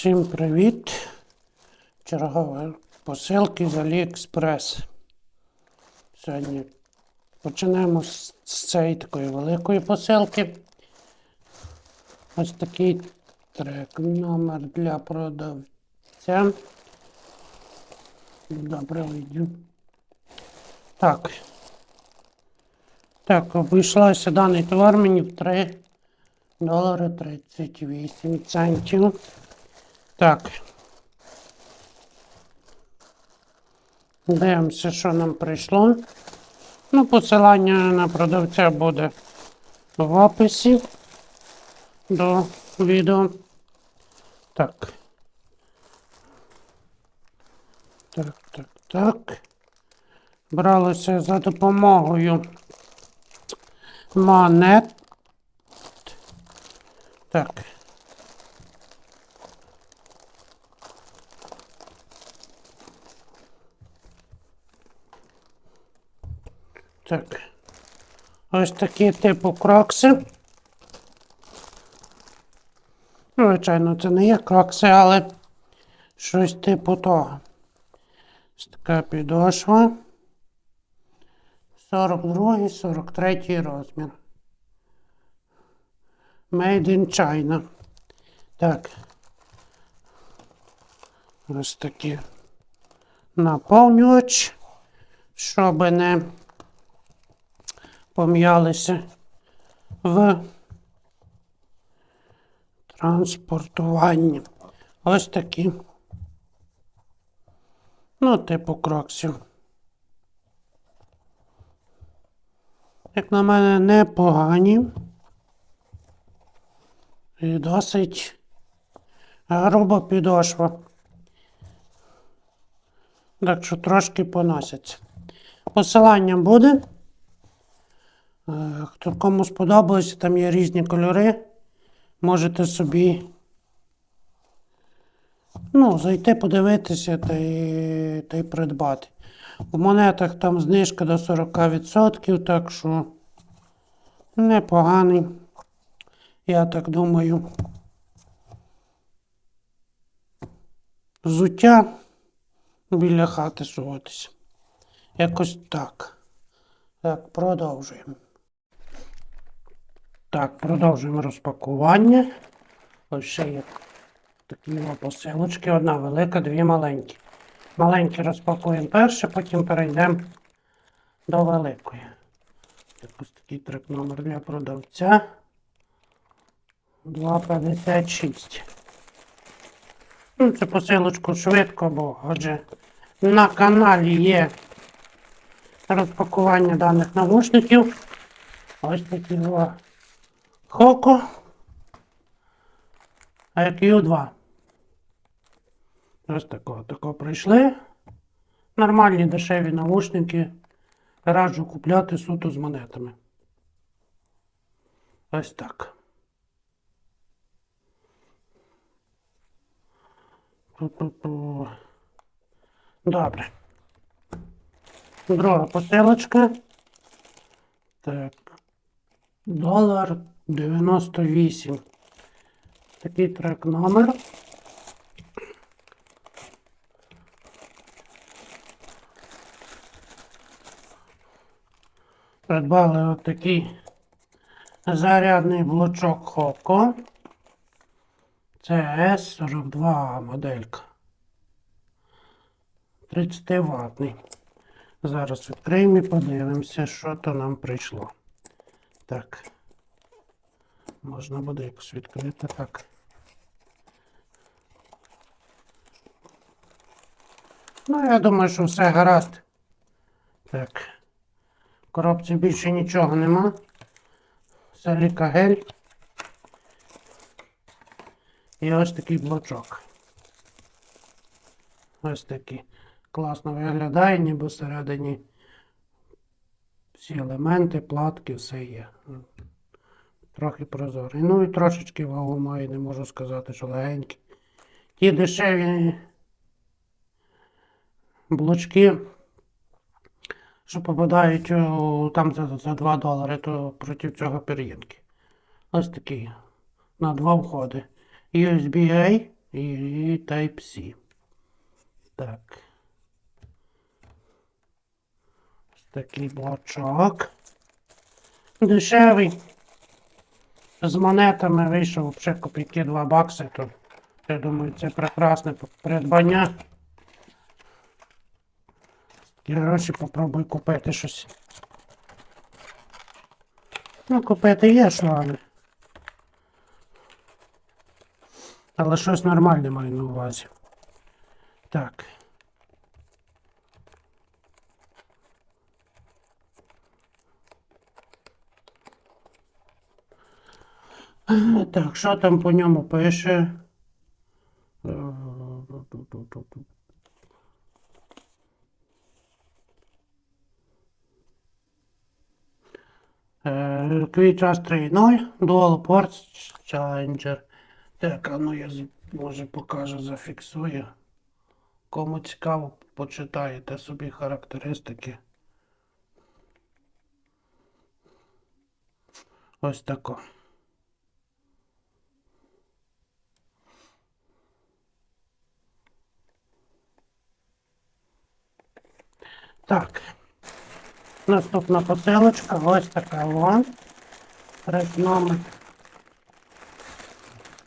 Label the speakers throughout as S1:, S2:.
S1: Всім привіт! Чергова посилки з Аліекспрес. Сьогодні почнемо з з цієї такої великої посилки. Ось такий трек. Номер для продавця. Добре вийду. Так. Так, обійшлося даний товар мені в 3 долари 38 центів. Так. Дивимося, що нам прийшло. Ну, посилання на продавця буде в описі до відео. Так. Так, так, так. Бралося за допомогою монет. Так. Так. Ось такі типу крокси. Ну, Звичайно, це не є крокси, але щось типу того. Ось така підошва. 42 43 розмір. Made in China. Так. Ось такі наповнювач, щоб не пом'ялися в транспортуванні. Ось такі. Ну, типу кроксів. Як на мене, непогані. І досить груба підошва. Так що трошки поносяться. Посилання буде. Е, Хто кому сподобалося, там є різні кольори. Можете собі ну, зайти, подивитися та й, та й придбати. В монетах там знижка до 40%, так що непоганий. Я так думаю. Взуття біля хати суватися. Якось так. Так, продовжуємо. Так, продовжуємо розпакування. Ось ще є такі посилочки. Одна велика, дві маленькі. Маленькі розпакуємо перше, потім перейдемо до великої. Так, ось такий трек номер для продавця. 2,56. Ну, це посилочку швидко, бо отже на каналі є розпакування даних навушників. Ось такі два Хоко IQ2. Ось такого, такого прийшли. Нормальні дешеві навушники. Раджу купляти суто з монетами. Ось так. Добре. Друга посилочка. Так. Долар 98. Такий трек номер. Придбали отакий зарядний блочок Хоко. Це С42 моделька. 30 ватний. Зараз відкриємо і подивимося, що то нам прийшло. Так. Можна буде якось відкрити так. Ну, я думаю, що все гаразд. Так. В коробці більше нічого нема. Саліка гель. І ось такий блочок. Ось такий. Класно виглядає, ніби всередині всі елементи, платки, все є. Трохи прозорий. Ну і трошечки вагу має, не можу сказати, що легенький. Ті дешеві блочки, що попадають у, там за, за 2 долари, то проти цього пір'їнки. Ось такий. На два входи. USB-A і Type-C. Так. Ось такий блочок. Дешевий. З монетами вийшов ще копійки 2 бакси, то я думаю, це прекрасне придбання. Такі гроші попробуй купити щось. Ну, купити є що, але. Але щось нормальне маю на увазі. Так. Так, що там по ньому пише? Е. Е, Quick 3.0 Dual Port Challenger. Так, а ну я може покажу, зафіксую. Кому цікаво, почитаєте собі характеристики. Ось тако. Так. Наступна посилочка, ось така вон. Рек номер.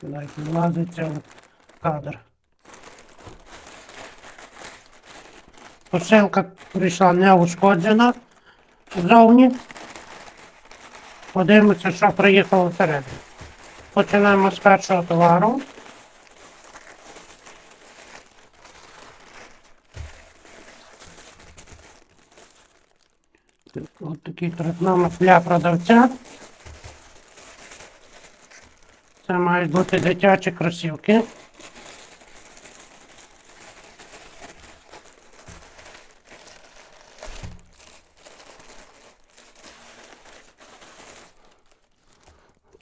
S1: Навіть влазиться в кадр. Посилка прийшла не ушкоджена ззовні. Подивимося, що приїхало всередину. Починаємо з першого товару. Ось такий трикномер для продавця. Це мають бути дитячі кросівки.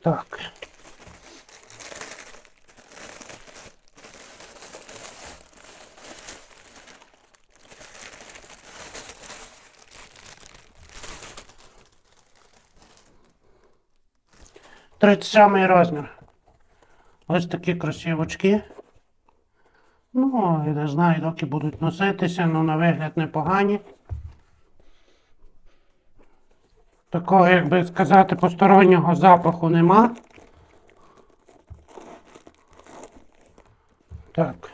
S1: Так. Тридцять самий розмір. Ось такі кросівочки. Ну, я не знаю, доки будуть носитися, але на вигляд непогані. Такого, як би сказати, постороннього запаху нема. Так.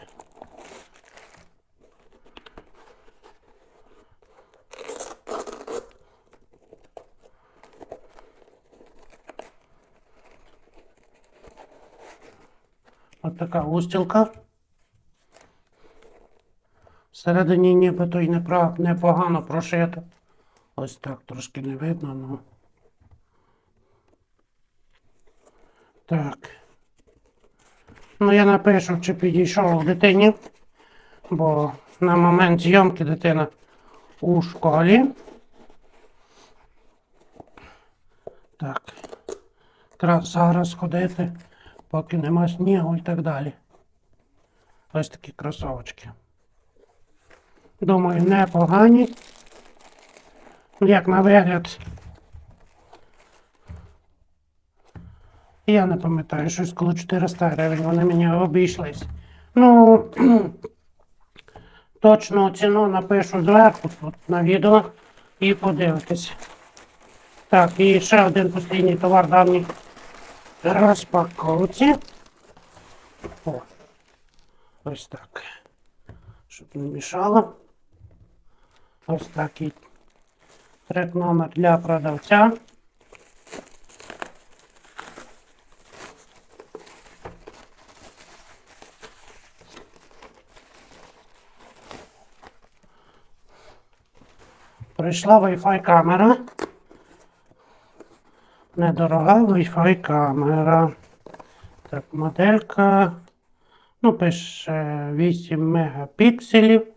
S1: От така устілка. Всередині нібито й непогано прошито. Ось так трошки не видно, ну. Так. Ну, я напишу, чи підійшов дитині, бо на момент зйомки дитина у школі. Так. Якраз зараз ходити, поки нема снігу і так далі. Ось такі кросовочки. Думаю, непогані. Як на вигляд. Я не пам'ятаю, щось коло 400 гривень вони мені обійшлись. Ну, точну ціну напишу зверху тут на відео і подивитися. Так, і ще один постійний товар давній розпаковці. О, ось так. Щоб не мішало. Ось такий трек номер для продавця. Прийшла Wi-Fi камера. Недорога Wi-Fi камера. Так, моделька. Ну, пише 8 мегапікселів.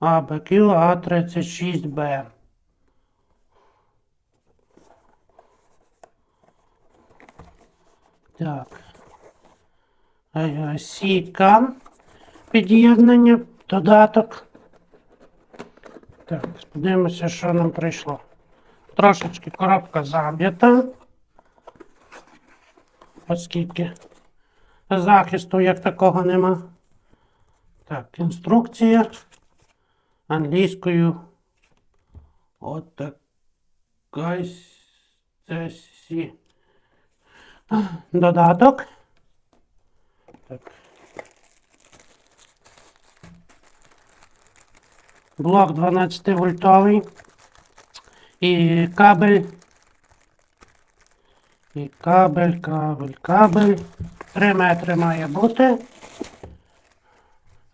S1: ABQ A36B. Так. Сітка. Під'єднання, додаток. Так, подивимося, що нам прийшло. Трошечки коробка заб'ята. Оскільки захисту як такого нема. Так, інструкція англійською. От така сі. Додаток. Так. Блок 12 вольтовий. І кабель. І кабель, кабель, кабель. 3 метри має бути.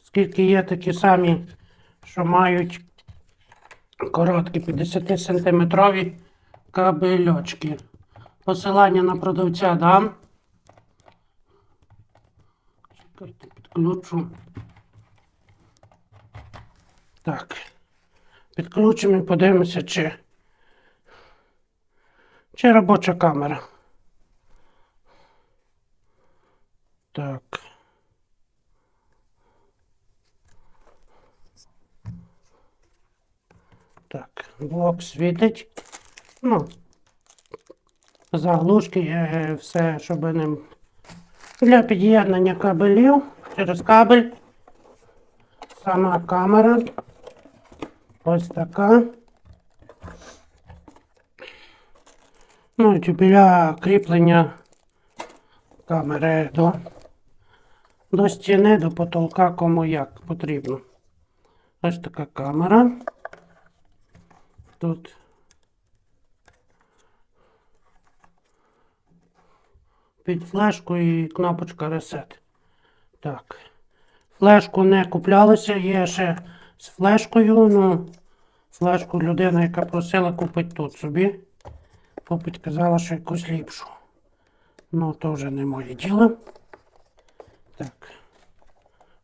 S1: Скільки є такі самі, що мають короткі 50 сантиметрові кабельочки. Посилання на продавця дам. Чекайте, підключу. Так. Підключимо і подивимося, чи, чи робоча камера. Так. Так, блок світить. Ну, заглушки, е, все, щоб не для під'єднання кабелів через кабель. Сама камера. Ось така. Ну і біля кріплення камери до, до стіни, до потолка, кому як потрібно. Ось така камера. Тут під флешку і кнопочка Reset. Так. Флешку не куплялося, є ще з флешкою. Ну, флешку людина, яка просила купити тут собі. Попить казала, що якусь ліпшу. Ну, то вже не моє діло. Так.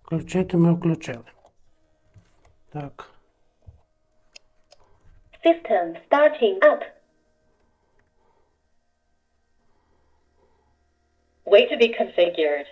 S1: Включити ми включили. Так.
S2: System starting up. Wait to be configured.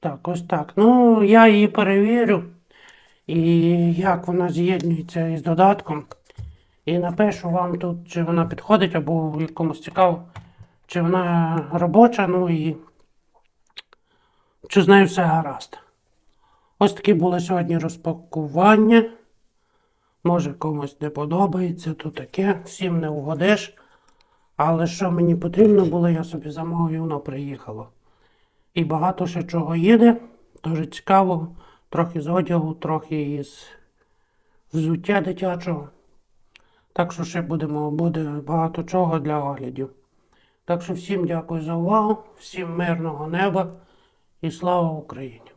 S1: Так, ось так. Ну, я її перевірю. І як вона з'єднується із додатком. І напишу вам тут, чи вона підходить, або якомусь цікаво, чи вона робоча, ну і чи з нею все гаразд. Ось такі були сьогодні розпакування. Може комусь не подобається, то таке, всім не угодиш. Але що мені потрібно було, я собі замовив, воно приїхало. І багато ще чого їде. Дуже цікаво. Трохи з одягу, трохи із взуття дитячого. Так що ще будемо, буде багато чого для оглядів. Так що всім дякую за увагу, всім мирного неба і слава Україні!